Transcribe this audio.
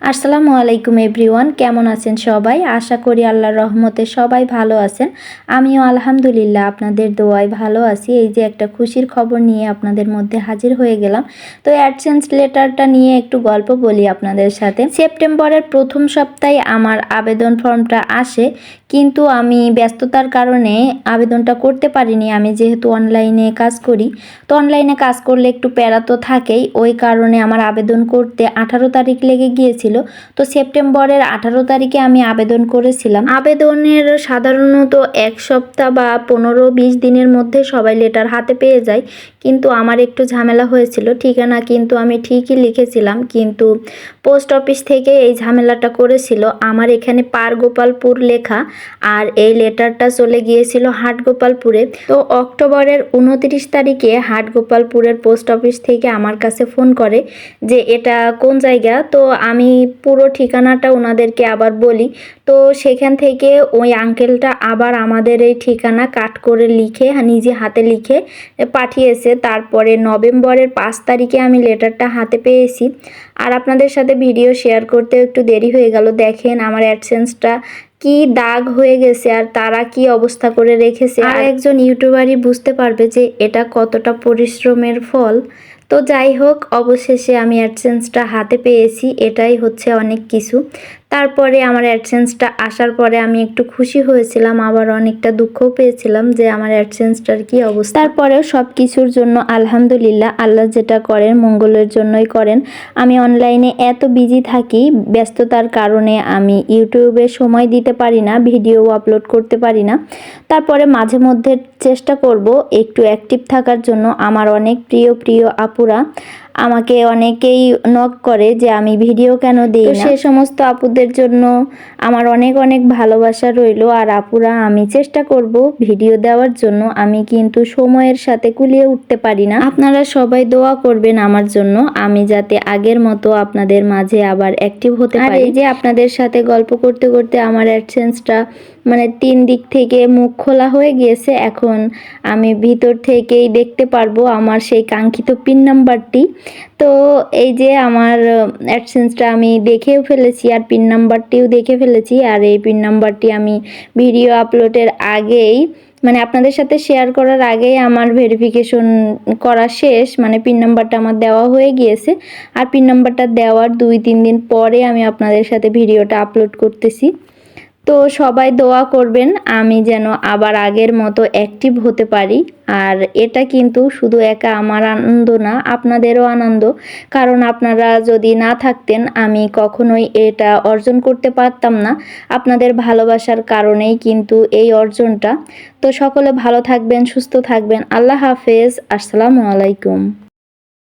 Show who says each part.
Speaker 1: আসসালামু আলাইকুম এভরিওয়ান, কেমন আছেন সবাই? আশা করি আল্লাহর রহমতে সবাই ভালো আছেন। আমিও আলহামদুলিল্লাহ আপনাদের দোয়ায় ভালো আছি। এই যে একটা খুশির খবর নিয়ে আপনাদের মধ্যে হাজির হয়ে গেলাম। তো অ্যাডসেন্স লেটারটা নিয়ে একটু গল্প বলি আপনাদের সাথে। সেপ্টেম্বরের প্রথম সপ্তাহে আমার আবেদন ফর্মটা আসে, কিন্তু আমি ব্যস্ততার কারণে আবেদনটা করতে পারিনি। আমি যেহেতু অনলাইনে কাজ করি, তো অনলাইনে কাজ করলে একটু প্যারা তো থাকেই। ওই কারণে আমার আবেদন করতে আঠারো তারিখ লেগে গিয়েছিল। তো সেপ্টেম্বরের আঠারো তারিখে আমি আবেদন করেছিলাম। আবেদনের সাধারণত এক সপ্তাহ বা পনেরো বিশ দিনের মধ্যে সবাই লেটার হাতে পেয়ে যায়। কিন্তু আমার একটু ঝামেলা হয়েছিল, ঠিকানা কিন্তু আমি ঠিকই লিখেছিলাম, কিন্তু পোস্ট অফিস থেকে এই ঝামেলাটা করেছিল। আমার এখানে পার গোপালপুর লেখা আর এই লেটারটা চলে গিয়েছিল হাটগোপালপুরে। তো অক্টোবরের উনত্রিশ তারিখে হাটগোপালপুরের পোস্ট অফিস থেকে আমার কাছে ফোন করে যে, এটা কোন জায়গা? তো আমি পুরো ঠিকানাটা ওনাদেরকে আবার বলি। তো সেখান থেকে ওই আঙ্কেলটা আবার আমাদের এই ঠিকানা কাট করে লিখে নিজে হাতে লিখে পাঠিয়েছে। তারপরে নভেম্বরের পাঁচ তারিখে আমি লেটারটা হাতে পেয়েছি। আর আপনাদের সাথে ভিডিও শেয়ার করতে একটু দেরি হয়ে গেল। দেখেন আমার অ্যাডসেন্সটা কি দাগ হয়ে গেছে আর তারা কি অবস্থা করে রেখেছে। আর একজন ইউটিউবারই বুঝতে পারবে যে এটা কতটা পরিশ্রমের ফল। তো যাই হোক, অবশেষে আমি অ্যাডসেন্সটা হাতে পেয়েছি। এটাই হচ্ছে অনেক কিছু। তারপরে আমার অ্যাডসেন্সটা আসার পরে আমি একটু খুশি হয়েছিলাম, আবার অনেকটা দুঃখও পেয়েছিলাম যে আমার অ্যাডসেন্সটার কি অবস্থা। তারপরেও সব কিছুর জন্য আলহামদুলিল্লাহ আল্লাহ যেটা করেন, মঙ্গলের জন্যই করেন। আমি অনলাইনে এত বিজি থাকি, ব্যস্ততার কারণে আমি ইউটিউবে সময় দিতে পারি না, ভিডিও আপলোড করতে পারি না। তারপরে মাঝে মধ্যে চেষ্টা করব একটু অ্যাক্টিভ থাকার জন্য। আমার অনেক প্রিয় প্রিয় আপুরা আমাকে অনেকেই নক করে যে আমি ভিডিও কেন দিই সে সমস্ত আপুদের জন্য আমার অনেক অনেক ভালোবাসা রইল। আর আপুরা আমি চেষ্টা করব ভিডিও দেওয়ার জন্য। আমি কিন্তু সময়ের সাথে কুলিয়ে উঠতে পারি না। আপনারা সবাই দোয়া করবেন আমার জন্য। আমি যাতে আগের মতো আপনাদের মাঝে আবার অ্যাক্টিভ হতে পারি। যে আপনাদের সাথে গল্প করতে করতে আমার অ্যাডসেন্সটা মানে তিন দিক থেকে মুখ খোলা হয়ে গিয়েছে। এখন আমি ভিতর থেকেই দেখতে পারব আমার সেই কাঙ্ক্ষিত পিন নাম্বারটি তো এই যে আমার অ্যাডসেন্সটা আমি দেখেও ফেলেছি আর পিন নাম্বারটিও দেখে ফেলেছি। আর এই পিন নাম্বারটি আমি ভিডিও আপলোডের আগেই মানে আপনাদের সাথে শেয়ার করার আগেই আমার ভেরিফিকেশন করা শেষ। মানে পিন নাম্বারটা আমার দেওয়া হয়ে গিয়েছে। আর পিন নাম্বারটা দেওয়ার দুই, তিন দিন পরে আমি আপনাদের সাথে ভিডিওটা আপলোড করতেছি। তো সবাই দোয়া করবেন, আমি যেন আবার আগের মতো অ্যাক্টিভ হতে পারি। আর এটা কিন্তু শুধু একা আমার আনন্দ না, আপনাদেরও আনন্দ। কারণ আপনারা যদি না থাকতেন, আমি কখনোই এটা অর্জন করতে পারতাম না। আপনাদের ভালোবাসার কারণেই কিন্তু এই অর্জনটা। তো সকলে ভালো থাকবেন, সুস্থ থাকবেন। আল্লাহ হাফেজ। আসসালামু আলাইকুম।